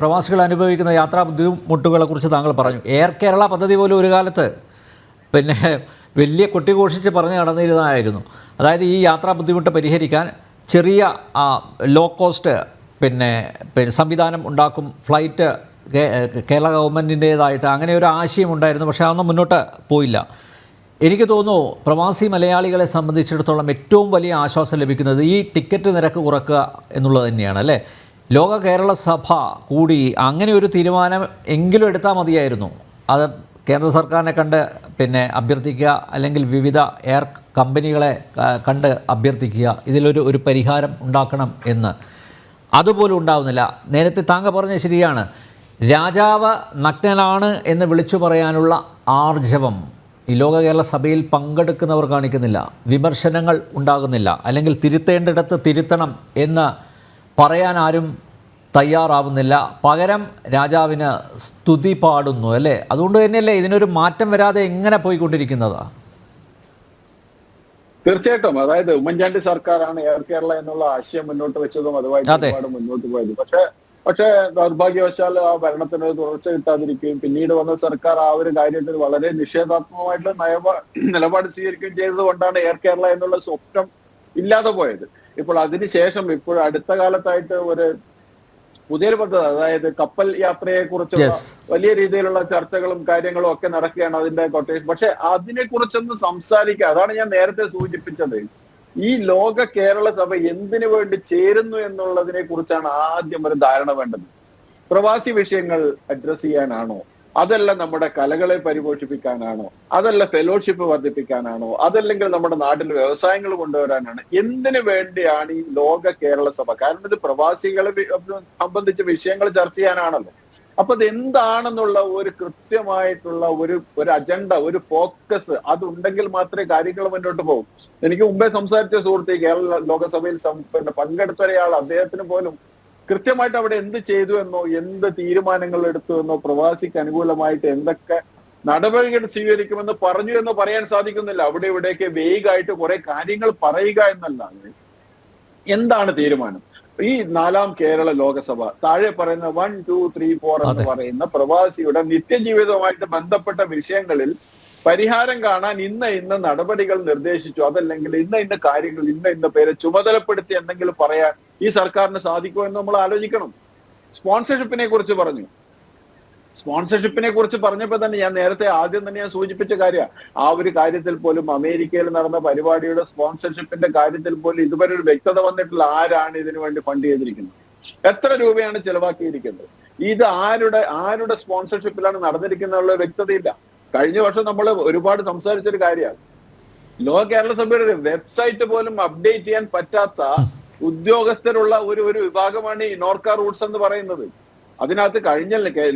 പ്രവാസികൾ അനുഭവിക്കുന്ന യാത്രാ ബുദ്ധിമുട്ടുകളെ കുറിച്ച് താങ്കൾ പറഞ്ഞു. എയർ കേരള പദ്ധതി പോലും ഒരു കാലത്ത് പിന്നെ വലിയ കൊട്ടിഘോഷിച്ച് പറഞ്ഞു നടന്നിരുന്നതായിരുന്നു. അതായത് ഈ യാത്രാ ബുദ്ധിമുട്ട് പരിഹരിക്കാൻ ചെറിയ ലോ കോസ്റ്റ് പിന്നെ പിന്നെ സംവിധാനം ഉണ്ടാക്കും. ഫ്ലൈറ്റ് കേരള ഗവൺമെന്റിന്റേതായിട്ട് അങ്ങനെ ഒരു ആശയം ഉണ്ടായിരുന്നു. പക്ഷേ അതൊന്നും മുന്നോട്ട് പോയില്ല. എനിക്ക് തോന്നുന്നു പ്രവാസി മലയാളികളെ സംബന്ധിച്ചിടത്തോളം ഏറ്റവും വലിയ ആശ്വാസം ലഭിക്കുന്നത് ഈ ടിക്കറ്റ് നിരക്ക് കുറക്കുക എന്നുള്ളത് തന്നെയാണ് അല്ലേ? ലോക കേരള സഭ കൂടി അങ്ങനെ ഒരു തീരുമാനം എങ്കിലും എടുത്താൽ മതിയായിരുന്നു. അത് കേന്ദ്ര സർക്കാരിനെ കണ്ട് പിന്നെ അഭ്യർത്ഥിക്കുക അല്ലെങ്കിൽ വിവിധ എയർ കമ്പനികളെ കണ്ട് അഭ്യർത്ഥിക്കുക ഇതിലൊരു ഒരു പരിഹാരം ഉണ്ടാക്കണം എന്ന്. അതുപോലും ഉണ്ടാവുന്നില്ല. നേരത്തെ താങ്കൾ പറഞ്ഞ ശരിയാണ്. രാജാവ് നഗ്നനാണ് എന്ന് വിളിച്ചു പറയാനുള്ള ആർജവം ഈ ലോക കേരള സഭയിൽ പങ്കെടുക്കുന്നവർ കാണിക്കുന്നില്ല. വിമർശനങ്ങൾ ഉണ്ടാകുന്നില്ല. അല്ലെങ്കിൽ തിരുത്തേണ്ടിടത്ത് തിരുത്തണം എന്ന് പറയാൻ ആരും തയ്യാറാവുന്നില്ല. പകരം രാജാവിന് സ്തുതി പാടുന്നു അല്ലേ? അതുകൊണ്ട് തന്നെയല്ലേ ഇതിനൊരു മാറ്റം വരാതെ എങ്ങനെ പോയിക്കൊണ്ടിരിക്കുന്നത്? തീർച്ചയായിട്ടും. അതായത് ഉമ്മൻചാണ്ടി സർക്കാരാണ് എയർ കേരള എന്നുള്ള ആശയം മുന്നോട്ട് വെച്ചതും അതുമായിട്ട് ഒരുപാട് മുന്നോട്ട് പോയത്. പക്ഷെ പക്ഷെ ദൗർഭാഗ്യവശാൽ ആ ഭരണത്തിന് തുടർച്ച കിട്ടാതിരിക്കുകയും പിന്നീട് വന്ന സർക്കാർ ആ ഒരു കാര്യത്തിൽ വളരെ നിഷേധാത്മകമായിട്ടുള്ള നയ നിലപാട് സ്വീകരിക്കുകയും ചെയ്തത് കൊണ്ടാണ് എയർ കേരള എന്നുള്ള സ്വപ്നം ഇല്ലാതെ പോയത്. ഇപ്പോൾ അതിനുശേഷം ഇപ്പോൾ അടുത്ത കാലത്തായിട്ട് ഒരു പുതിയൊരു പദ്ധതി അതായത് കപ്പൽ യാത്രയെ കുറിച്ചുള്ള വലിയ രീതിയിലുള്ള ചർച്ചകളും കാര്യങ്ങളും ഒക്കെ നടക്കുകയാണ് അതിന്റെ കൊട്ടേഷൻ പക്ഷെ അതിനെ കുറിച്ചൊന്നും സംസാരിക്കുക അതാണ് ഞാൻ നേരത്തെ സൂചിപ്പിച്ചത്. ഈ ലോക കേരള സഭ എന്തിനു വേണ്ടി ചേരുന്നു എന്നുള്ളതിനെ കുറിച്ചാണ് ആദ്യം ഒരു ധാരണ വേണ്ടത്. പ്രവാസി വിഷയങ്ങൾ അഡ്രസ് ചെയ്യാനാണോ? അതല്ല നമ്മുടെ കലകളെ പരിപോഷിപ്പിക്കാനാണോ? അതല്ല ഫെലോഷിപ്പ് വർദ്ധിപ്പിക്കാനാണോ? അതല്ലെങ്കിൽ നമ്മുടെ നാട്ടിൽ വ്യവസായങ്ങൾ കൊണ്ടുവരാനാണ്? എന്തിനു വേണ്ടിയാണ് ഈ ലോക കേരള സഭ? കാരണം ഇത് പ്രവാസികളെ സംബന്ധിച്ച വിഷയങ്ങൾ ചർച്ച ചെയ്യാനാണല്ലോ. അപ്പൊ ഇത് എന്താണെന്നുള്ള ഒരു കൃത്യമായിട്ടുള്ള ഒരു ഒരു അജണ്ട ഒരു ഫോക്കസ് അതുണ്ടെങ്കിൽ മാത്രമേ കാര്യങ്ങൾ മുന്നോട്ട് പോകും. എനിക്ക് മുമ്പേ സംസാരിച്ച സുഹൃത്ത് കേരള ലോകസഭയിൽ പിന്നെ പങ്കെടുത്ത ഒരാൾ അദ്ദേഹത്തിന് പോലും കൃത്യമായിട്ട് അവിടെ എന്ത് ചെയ്തു എന്നോ എന്ത് തീരുമാനങ്ങൾ എടുത്തു എന്നോ പ്രവാസിക്ക് അനുകൂലമായിട്ട് എന്തൊക്കെ നടപടികൾ സ്വീകരിക്കുമെന്ന് പറഞ്ഞു എന്ന് പറയാൻ സാധിക്കുന്നില്ല. അവിടെ ഇവിടെയൊക്കെ വേഗമായിട്ട് കുറെ കാര്യങ്ങൾ പറയുക എന്നല്ലാതെ എന്താണ് തീരുമാനം? ഈ നാലാം കേരള ലോകസഭ താഴെ പറയുന്ന വൺ ടു ത്രീ ഫോർ എന്ന് പറയുന്ന പ്രവാസിയുടെ നിത്യജീവിതവുമായിട്ട് ബന്ധപ്പെട്ട വിഷയങ്ങളിൽ പരിഹാരം കാണാൻ ഇന്ന ഇന്ന നടപടികൾ നിർദ്ദേശിച്ചു. അതല്ലെങ്കിൽ ഇന്ന ഇന്ന കാര്യങ്ങൾ ഇന്ന ഇന്ന പേരെ ചുമതലപ്പെടുത്തി എന്തെങ്കിലും പറയാൻ ഈ സർക്കാരിന് സാധിക്കുമോ എന്ന് നമ്മൾ ആലോചിക്കണം. സ്പോൺസർഷിപ്പിനെ കുറിച്ച് പറഞ്ഞു. സ്പോൺസർഷിപ്പിനെ കുറിച്ച് പറഞ്ഞപ്പോ തന്നെ ഞാൻ നേരത്തെ ആദ്യം തന്നെ ഞാൻ സൂചിപ്പിച്ച കാര്യമാണ് ആ ഒരു കാര്യത്തിൽ പോലും അമേരിക്കയിൽ നടന്ന പരിപാടിയുടെ സ്പോൺസർഷിപ്പിന്റെ കാര്യത്തിൽ പോലും ഇതുവരെ ഒരു വ്യക്തത വന്നിട്ടുള്ള ആരാണ് ഇതിനു വേണ്ടി ഫണ്ട് ചെയ്തിരിക്കുന്നത്. എത്ര രൂപയാണ് ചെലവാക്കിയിരിക്കുന്നത്? ഇത് ആരുടെ ആരുടെ സ്പോൺസർഷിപ്പിലാണ് നടന്നിരിക്കുന്നുള്ള വ്യക്തതയില്ല. കഴിഞ്ഞ വർഷം നമ്മൾ ഒരുപാട് സംസാരിച്ചൊരു കാര്യമാണ് ലോക കേരള സഭയുടെ വെബ്സൈറ്റ് പോലും അപ്ഡേറ്റ് ചെയ്യാൻ പറ്റാത്ത ഉദ്യോഗസ്ഥരുള്ള ഒരു ഒരു വിഭാഗമാണ് ഈ നോർക്ക റൂട്ട്സ് എന്ന് പറയുന്നത്. അതിനകത്ത് കഴിഞ്ഞ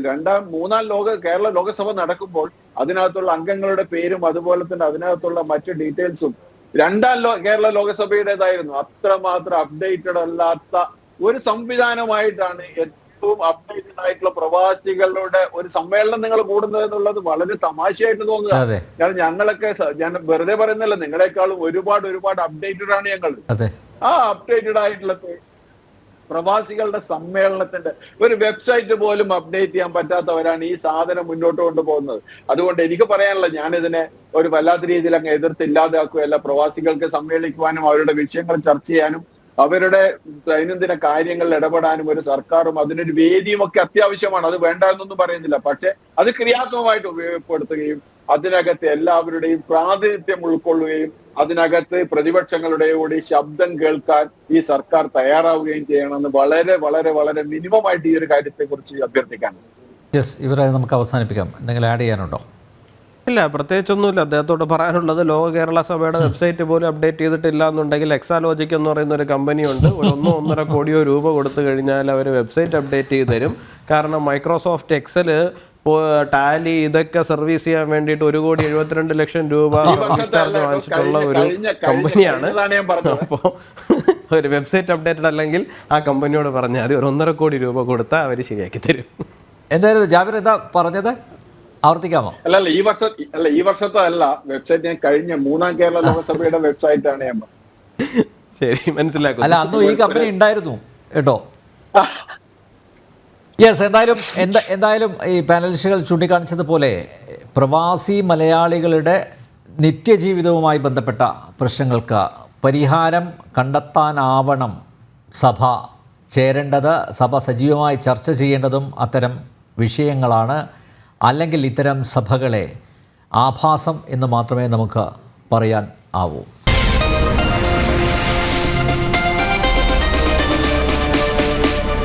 രണ്ടാം മൂന്നാം ലോക കേരള ലോകസഭ നടക്കുമ്പോൾ അതിനകത്തുള്ള അംഗങ്ങളുടെ പേരും അതുപോലെ തന്നെ അതിനകത്തുള്ള മറ്റു ഡീറ്റെയിൽസും രണ്ടാം ലോ കേരള ലോകസഭയുടേതായിരുന്നു. അത്രമാത്രം അപ്ഡേറ്റഡ് അല്ലാത്ത ഒരു സംവിധാനമായിട്ടാണ് ഏറ്റവും അപ്ഡേറ്റഡ് ആയിട്ടുള്ള പ്രവാസികളുടെ ഒരു സമ്മേളനം നിങ്ങൾ കൂടുന്നത് എന്നുള്ളത് വളരെ തമാശയായിട്ട് തോന്നുക. കാരണം ഞങ്ങളൊക്കെ ഞാൻ വെറുതെ പറയുന്നില്ല നിങ്ങളെക്കാളും ഒരുപാട് ഒരുപാട് അപ്ഡേറ്റഡ് ആണ് ഞങ്ങൾ ആ അപ്ഡേറ്റഡ് ആയിട്ടുള്ള പ്രവാസികളുടെ സമ്മേളനത്തിന്റെ ഒരു വെബ്സൈറ്റ് പോലും അപ്ഡേറ്റ് ചെയ്യാൻ പറ്റാത്തവരാണ് ഈ സാധനം മുന്നോട്ട് കൊണ്ടുപോകുന്നത്. അതുകൊണ്ട് എനിക്ക് പറയാനുള്ള ഞാനിതിനെ ഒരു വല്ലാത്ത രീതിയിൽ അങ്ങ് എതിർത്ത് ഇല്ലാതാക്കുകയല്ല പ്രവാസികൾക്ക് സമ്മേളിക്കുവാനും അവരുടെ വിഷയങ്ങൾ ചർച്ച ചെയ്യാനും അവരുടെ ദൈനംദിന കാര്യങ്ങളിൽ ഇടപെടാനും ഒരു സർക്കാരും അതിനൊരു വേദിയും ഒക്കെ അത്യാവശ്യമാണ്. അത് വേണ്ട എന്നൊന്നും പറയുന്നില്ല. പക്ഷെ അത് ക്രിയാത്മകമായിട്ട് ഉപയോഗപ്പെടുത്തുകയും അതിനകത്ത് എല്ലാവരുടെയും പ്രാതിനിധ്യം ഉൾക്കൊള്ളുകയും അതിനകത്ത് പ്രതിപക്ഷങ്ങളുടെ കൂടി ശബ്ദം കേൾക്കാൻ ഈ സർക്കാർ തയ്യാറാവുകയും ചെയ്യണമെന്ന് വളരെ വളരെ വളരെ മിനിമമായിട്ട് ഈ ഒരു കാര്യത്തെ കുറിച്ച് അഭ്യർത്ഥിക്കാൻ. യെസ് ഇവരെ നമുക്ക് അവസാനിപ്പിക്കാം. എന്തെങ്കിലും ആഡ് ചെയ്യാനുണ്ടോ? ഇല്ല പ്രത്യേകിച്ചൊന്നുമില്ല. അദ്ദേഹത്തോട് പറയാനുള്ളത് ലോക കേരള സഭയുടെ വെബ്സൈറ്റ് പോലും അപ്ഡേറ്റ് ചെയ്തിട്ടില്ല എന്നുണ്ടെങ്കിൽ എക്സാലോജിക് എന്ന് പറയുന്ന ഒരു കമ്പനിയുണ്ട് ഒരു ഒന്നോ ഒന്നര കോടിയോ രൂപ കൊടുത്തു കഴിഞ്ഞാൽ അവർ വെബ്സൈറ്റ് അപ്ഡേറ്റ് ചെയ്ത് തരും. കാരണം മൈക്രോസോഫ്റ്റ് എക്സൽ ടാലി ഇതൊക്കെ സർവീസ് ചെയ്യാൻ വേണ്ടിയിട്ട് ഒരു കോടി എഴുപത്തിരണ്ട് ലക്ഷം രൂപ വാങ്ങിച്ചിട്ടുള്ള ഒരു കമ്പനിയാണ്. അപ്പോ ഞാൻ പറഞ്ഞത്. അപ്പോൾ ഒരു വെബ്സൈറ്റ് അപ്ഡേറ്റഡ് അല്ലെങ്കിൽ ആ കമ്പനിയോട് പറഞ്ഞാൽ മതി. ഒരു ഒന്നര കോടി രൂപ കൊടുത്താൽ അവർ ശരിയാക്കി തരും. എന്തായാലും ജാബിർ എന്താ പറഞ്ഞത്? ആവർത്തിക്കാമോ? അല്ല അല്ല ഈ വർഷം അല്ല ഈ വർഷത്തെ അല്ല. വെബ്സൈറ്റ് ഞാൻ കഴിഞ്ഞ മൂന്നാം കേരള ലോകസഭയുടെ വെബ്സൈറ്റ് ആണ് ഞാൻ പറഞ്ഞത്. ശരി മനസ്സിലാക്കും അല്ല അന്നും ഈ കമ്പനി ഉണ്ടായിരുന്നു കേട്ടോ. യെസ് എന്തായാലും എന്താ എന്തായാലും ഈ പാനലിസ്റ്റുകൾ ചൂണ്ടിക്കാണിച്ചതുപോലെ പ്രവാസി മലയാളികളുടെ നിത്യജീവിതവുമായി ബന്ധപ്പെട്ട പ്രശ്നങ്ങൾക്ക് പരിഹാരം കണ്ടെത്താനാവണം സഭ ചേരേണ്ടത് സഭ സജീവമായി ചർച്ച ചെയ്യേണ്ടതും അത്തരം വിഷയങ്ങളാണ്. അല്ലെങ്കിൽ ഇത്തരം സഭകളെ ആഭാസം എന്ന് മാത്രമേ നമുക്ക് പറയാൻ ആവൂ.